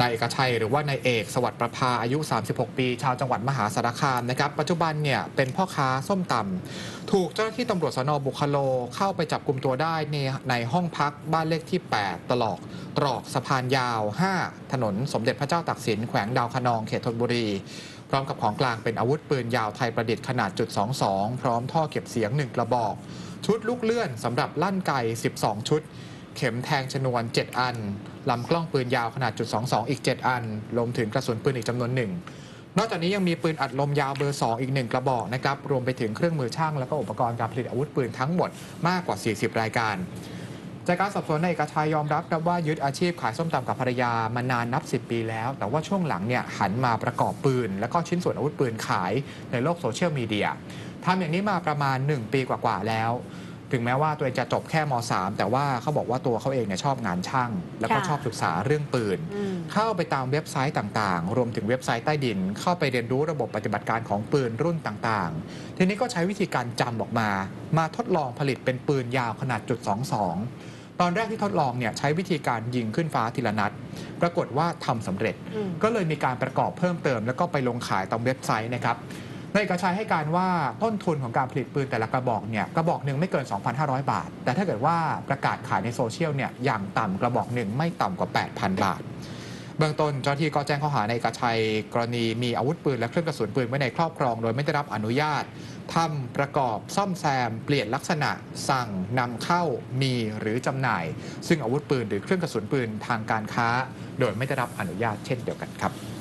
นายเอกชัยหรือว่านายเอกสวัสดิ์ประภาอายุ 36 ปี ชาวจังหวัดมหาสารคามนะครับปัจจุบันเนี่ยเป็นพ่อค้าส้มตำถูกเจ้าหน้าที่ตำรวจสนบุคโลเข้าไปจับกลุ่มตัวได้ในในห้องพักบ้านเลขที่ 8 ตลอกตรอกสะพานยาว 5 ถนนสมเด็จพระเจ้าตากสินแขวงดาวคะนองเขตธนบุรี พร้อมกับของกลางเป็นอาวุธปืนยาวไทยประดิษฐ์ขนาดจุด22 พร้อมท่อเก็บเสียง 1 กระบอก ชุดลูกเลื่อนสำหรับลั่นไก 12 ชุด เข็มแทงชนวน 7 อัน ลำกล้องปืนยาวขนาดจุด22 อีก 7 อันรวมถึงกระสุนปืนอีกจำนวนหนึ่ง นอกจากนี้ยังมีปืนอัดลมยาวเบอร์ 2 อีก 1 กระบอกนะครับ รวมไปถึงเครื่องมือช่าง แล้วก็อุปกรณ์การผลิตอาวุธปืนทั้งหมดมากกว่า 40 รายการ จากการสอบสวนนายเอกชัยยอมรับครับว่ายึดอาชีพขายส้มตำกับภรรยามานานนับ 10 ปีแล้ว แต่ว่าช่วงหลังเนี่ยหันมาประกอบปืน แล้วก็ชิ้นส่วนอาวุธปืนขายในโลกโซเชียลมีเดียทำอย่างนี้มาประมาณ 1 ปีกว่าๆแล้ว ถึงแม้ว่าตัวเองจะจบแค่ม .3 แต่ว่าเขาบอกว่าตัวเขาเองเนี่ยชอบงานช่าง แล้วก็ค่ะชอบศึกษาเรื่องปืน อืม เข้าไปตามเว็บไซต์ต่างๆ รวมถึงเว็บไซต์ใต้ดิน เข้าไปเรียนรู้ระบบปฏิบัติการของปืนรุ่นต่างๆ ทีนี้ก็ใช้วิธีการจำออกมา มาทดลองผลิตเป็นปืนยาวขนาดจุด22 ตอนแรกที่ทดลองเนี่ยใช้วิธีการยิงขึ้นฟ้าทีละนัด ปรากฏว่าทำสำเร็จ อืม ก็เลยมีการประกอบเพิ่มเติม แล้วก็ไปลงขายตามเว็บไซต์นะครับ นายเอกชัยให้การว่าต้นทุนของการผลิตปืนแต่ละกระบอกเนี่ยกระบอกหนึ่งไม่เกิน 2,500 บาท แต่ถ้าเกิดว่าประกาศขายในโซเชียลเนี่ยอย่างต่ำกระบอกหนึ่งไม่ต่ำกว่า 8,000 บาท เบื้องต้นเจ้าที่ก็แจ้งข้อหาในายเอกชัย กรณีมีอาวุธปืนและเครื่องกระสุนปืนไว้ในครอบครอง โดยไม่ได้รับอนุญาตทำประกอบซ่อมแซม เปลี่ยนลักษณะ สั่งนำเข้ามีหรือจำหน่าย ซึ่งอาวุธปืนหรือเครื่องกระสุนปืนทางการค้า โดยไม่ได้รับอนุญาตเช่นเดียวกันครับ